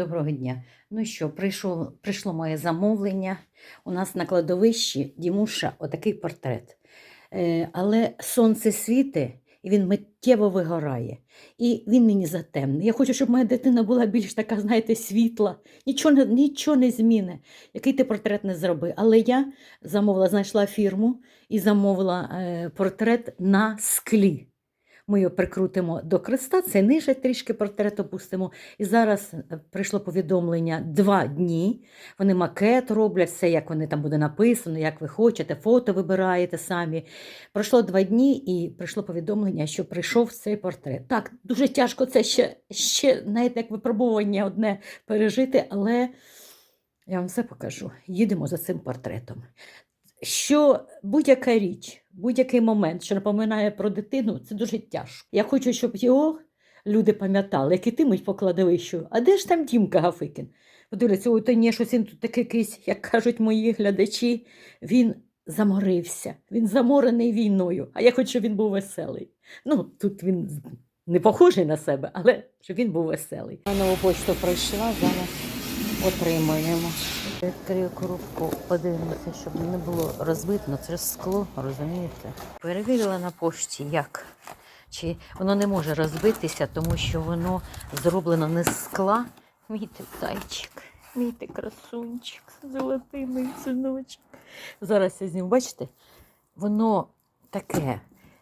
Доброго дня. Ну що, прийшло, прийшло моє замовлення. У нас на кладовищі Дімуша отакий портрет. Е, але сонце світе, і він миттєво вигорає. І він мені затемний. Я хочу, щоб моя дитина була більш така, знаєте, світла. Нічого, не- нічого не зміни. Який ти портрет не зроби. Але я замовила, знайшла фірму і замовила е, портрет на склі. Ми його прикрутимо до креста, це ниже трішки портрет опустимо. І зараз е, прийшло повідомлення два дні. Вони макет роблять, все, як вони там буде написано, як ви хочете, фото вибираєте самі. Пройшло два дні і прийшло повідомлення, що прийшов цей портрет. Так, дуже тяжко це ще, ще знаєте, як випробування одне пережити, але я вам все покажу. Їдемо за цим портретом. Що будь-яка річ, будь-який момент, що напоминає про дитину, це дуже тяжко. Я хочу, щоб його люди пам'ятали, як ітимуть по кладовищу. А де ж там Дімка Гафикін? Подивляться, ой, то ні, щось він тут такий якийсь, як кажуть мої глядачі, він заморився, він заморений війною, а я хочу, щоб він був веселий. Ну, тут він не похожий на себе, але щоб він був веселий. На нову почту пройшла, зараз отримуємо. Відкрию коробку, подивимося, щоб не було розбитно. Це скло, розумієте? Перевірила на пошті, як. Чи воно не може розбитися, тому що воно зроблено не з скла. Мій ти зайчик, мій ти красунчик, золотий мій синочок. Зараз я зніму, бачите, воно таке,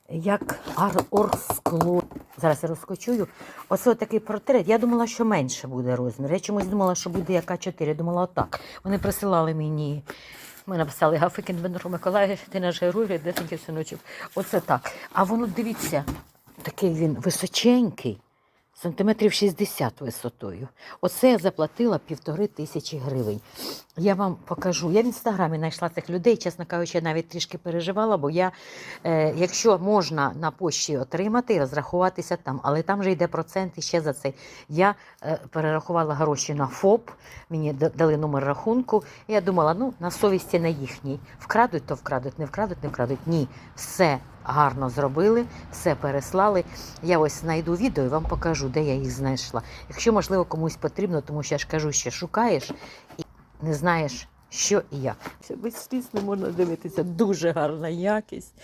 як оргскло. Зараз я розкочую. Оце такий портрет. Я думала, що менше буде розмір. Я чомусь думала, що буде яка 4. Думала, отак. Вони присилали мені. Ми написали Гафикін Дмитро Миколаївич, ти наш герой, рідесенький синочок. Оце так. А воно, дивіться, такий він височенький, сантиметрів 60 висотою. Оце я заплатила півтори тисячі гривень. Я вам покажу. Я в інстаграмі знайшла цих людей, чесно кажучи, я навіть трішки переживала, бо я, е, якщо можна на пошті отримати розрахуватися там, але там вже йде процент ще за це. Я е, перерахувала гроші на ФОП, мені дали номер рахунку. І я думала, ну на совісті на їхній. Вкрадуть, то вкрадуть, не вкрадуть, не вкрадуть. Ні, все гарно зробили, все переслали. Я ось знайду відео і вам покажу, де я їх знайшла. Якщо, можливо, комусь потрібно, тому що я ж кажу, що шукаєш і не знаєш. Що і як. Це безсліз не можна дивитися. Дуже гарна якість,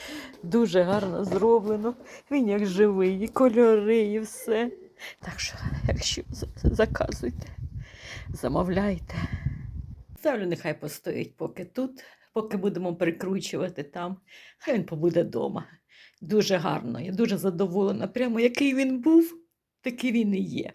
дуже гарно зроблено. Він як живий, і кольори, і все. Так що, якщо заказуйте, замовляйте. Ставлю, нехай постоїть поки тут, поки будемо прикручувати там. Хай він побуде вдома. Дуже гарно, я дуже задоволена. Прямо який він був, такий він і є.